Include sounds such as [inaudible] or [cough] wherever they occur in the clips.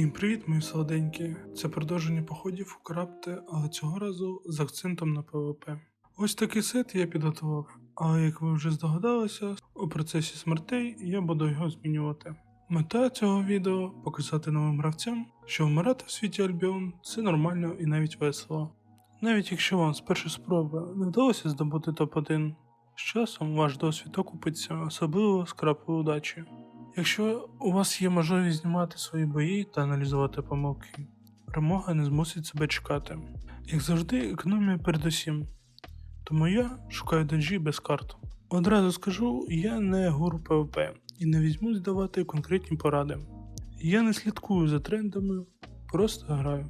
Всім привіт, мої солоденькі. Це продовження походів у крапти, але цього разу з акцентом на ПВП. Ось такий сет я підготував, але як ви вже здогадалися, у процесі смертей я буду його змінювати. Мета цього відео показати новим гравцям, що вмирати в світі Альбіон це нормально і навіть весело. Навіть якщо вам з першої спроби не вдалося здобути топ-1, з часом ваш досвід окупиться, особливо з крапою удачі. Якщо у вас є можливість знімати свої бої та аналізувати помилки, перемога не змусить себе чекати. Як завжди, економія передусім. Тому я шукаю доджі без карт. Одразу скажу, я не гуру ПВП і не візьмусь давати конкретні поради. Я не слідкую за трендами, просто граю.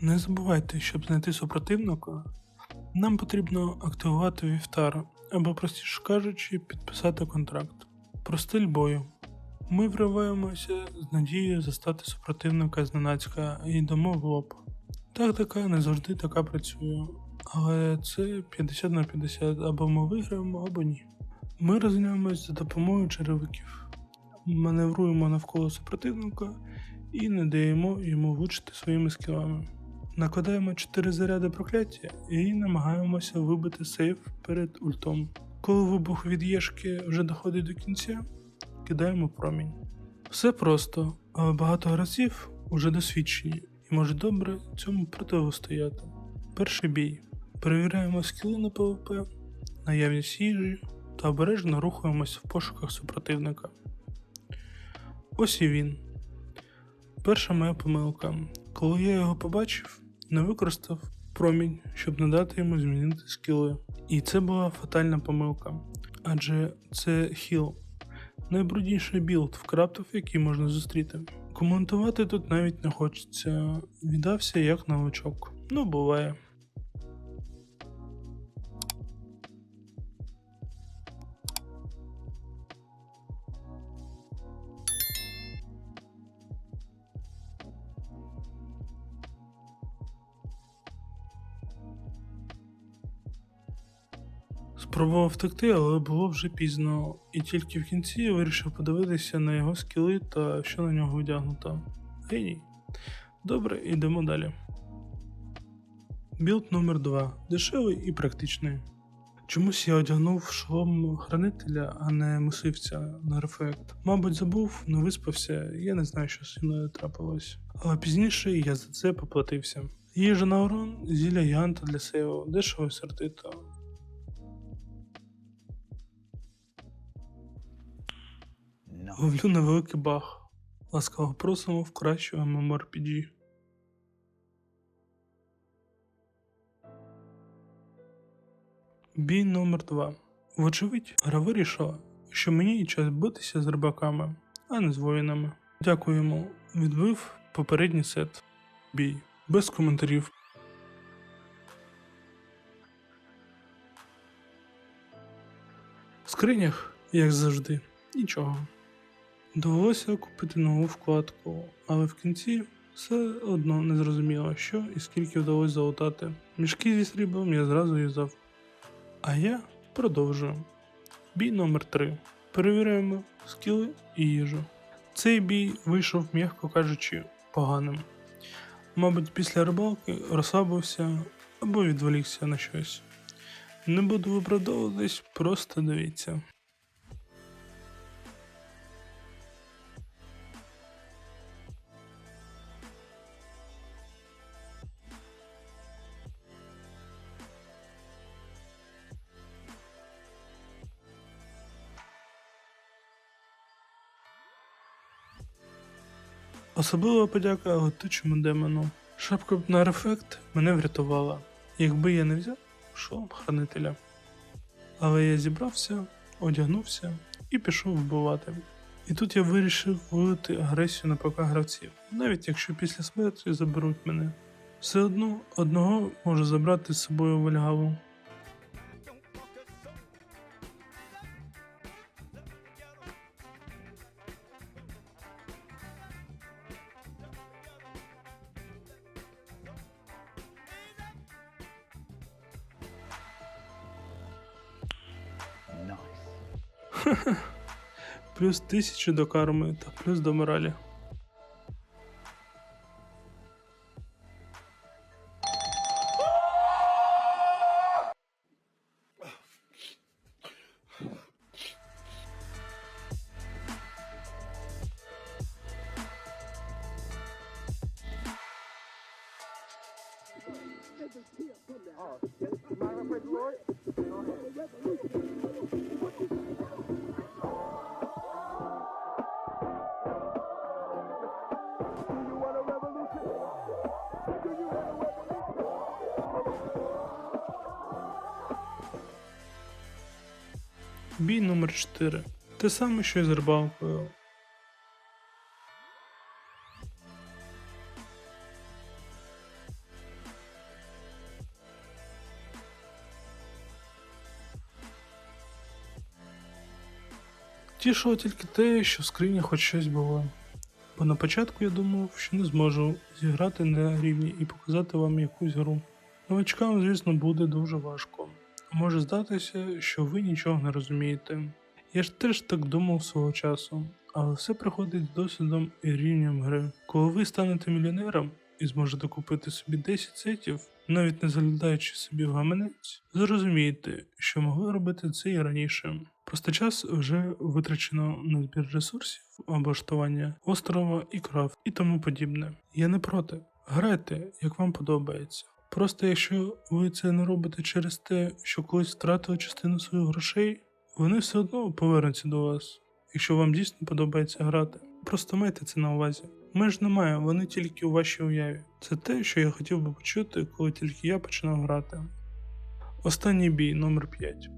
Не забувайте, щоб знайти супротивника, нам потрібно активувати вівтар, або простіше кажучи, підписати контракт. Про стиль бою. Ми вриваємося з надією застати супротивника зненацька і йдемо в лоб. Тактика не завжди така працює, але це 50 на 50, або ми виграємо, або ні. Ми розглядаємось за допомогою черевиків, маневруємо навколо супротивника і не даємо йому влучити своїми скілами. Накладаємо 4 заряди прокляття і намагаємося вибити сейф перед ультом. Коли вибух від єшки вже доходить до кінця, кидаємо промінь. Все просто, але багато гравців уже досвідчені і можуть добре цьому противостояти. Перший бій. Перевіряємо скіли на ПВП, наявність їжі та обережно рухаємось в пошуках супротивника. Ось і він. Перша моя помилка. Коли я його побачив, не використав промінь, щоб надати йому змінити скіли. І це була фатальна помилка, адже це хіл. Найбрудніший білд в краптов, який можна зустріти. Коментувати тут навіть не хочеться. Віддався як новачок. Ну, буває. Спробував втекти, але було вже пізно, і тільки в кінці я вирішив подивитися на його скіли та що на нього вдягнуто. Геній. Добре, йдемо далі. Білд номер 2 дешевий і практичний. Чомусь я одягнув шолом хранителя, а не мисливця на рефект. Мабуть, забув, не виспався, я не знаю, що зі мною трапилось. Але пізніше я за це поплатився. Їжа на урон, зілля янта для сейву, дешево сердито. Ловлю на великий баг. Ласкаво просимо в кращу MMORPG. Бій номер 2 Вочевидь, гра вирішила, що мені час битися з рибаками, а не з воїнами. Дякуємо, відбив попередній сет. Бій. Без коментарів. В скринях, як завжди, нічого. Довелося купити нову вкладку, але в кінці все одно не зрозуміло, що і скільки вдалося залутати. Мішки зі сріблом я зразу юзав. А я продовжую. Бій номер 3 Перевіряємо скіли і їжу. Цей бій вийшов, м'яко кажучи, поганим. Мабуть, після рибалки розслабився або відволікся на щось. Не буду виправдовуватись, просто дивіться. Особлива подяка летучому демону. Шапка на рефект мене врятувала, якби я не взяв шолом хранителя. Але я зібрався, одягнувся і пішов вбивати. І тут я вирішив вилити агресію на ПК гравців, навіть якщо після смерті заберуть мене. Все одно одного можу забрати з собою в [laughs] Плюс тисячу до карми та плюс до моралі. Oh, my friend Lloyd. Бій номер 4. Те саме, що й з рибалкою. Тішило тільки те, що в скрині хоч щось було. Бо на початку я думав, що не зможу зіграти на рівні і показати вам якусь гру. Новачкам, звісно, буде дуже важко. Може здатися, що ви нічого не розумієте. Я ж теж так думав свого часу, але все приходить з досвідом і рівнем гри. Коли ви станете мільйонером і зможете купити собі 10 сетів, навіть не заглядаючи собі в гаманець, зрозумієте, що могли робити це і раніше. Просто час вже витрачено на збір ресурсів, облаштування острова і крафт і тому подібне. Я не проти. Грайте, як вам подобається. Просто якщо ви це не робите через те, що колись втратили частину своїх грошей, вони все одно повернуться до вас, якщо вам дійсно подобається грати. Просто майте це на увазі. Меж немає, вони тільки у вашій уяві. Це те, що я хотів би почути, коли тільки я починав грати. Останній бій номер 5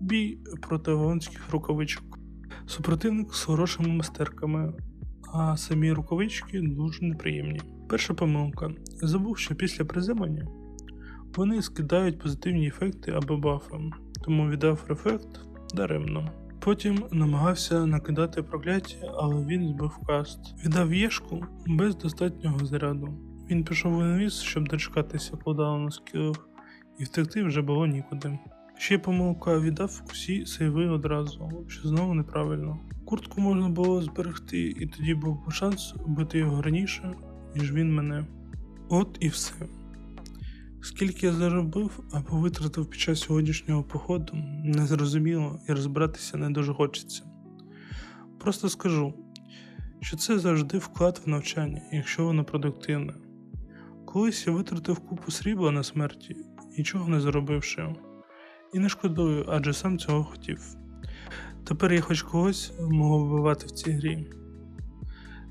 Бій проти вавилонських рукавичок. Супротивник з хорошими мастерками, а самі рукавички дуже неприємні. Перша помилка. Забув, що після приземлення вони скидають позитивні ефекти або бафи, тому віддав ефект даремно. Потім намагався накидати прокляття, але він збив каст. Віддав єшку без достатнього заряду. Він пішов у інвіз, щоб дочекатися кулдауну скілів, і втекти вже було нікуди. Ще помилка віддав усі сейви одразу, що знову неправильно. Куртку можна було зберегти, і тоді був шанс бити його раніше, ніж він мене. От і все. Скільки я заробив або витратив під час сьогоднішнього походу, незрозуміло і розбиратися не дуже хочеться. Просто скажу, що це завжди вклад в навчання, якщо воно продуктивне. Колись я витратив купу срібла на смерті, нічого не заробивши, і не шкодую, адже сам цього хотів. Тепер я хоч когось можу вбивати в цій грі.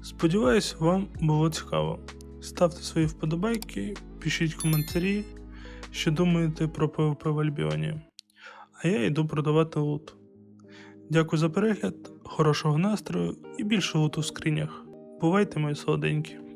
Сподіваюсь, вам було цікаво. Ставте свої вподобайки, пишіть коментарі, що думаєте про PvP в Альбіоні. А я йду продавати лут. Дякую за перегляд, хорошого настрою і більше луту в скринях. Бувайте, мої солоденькі!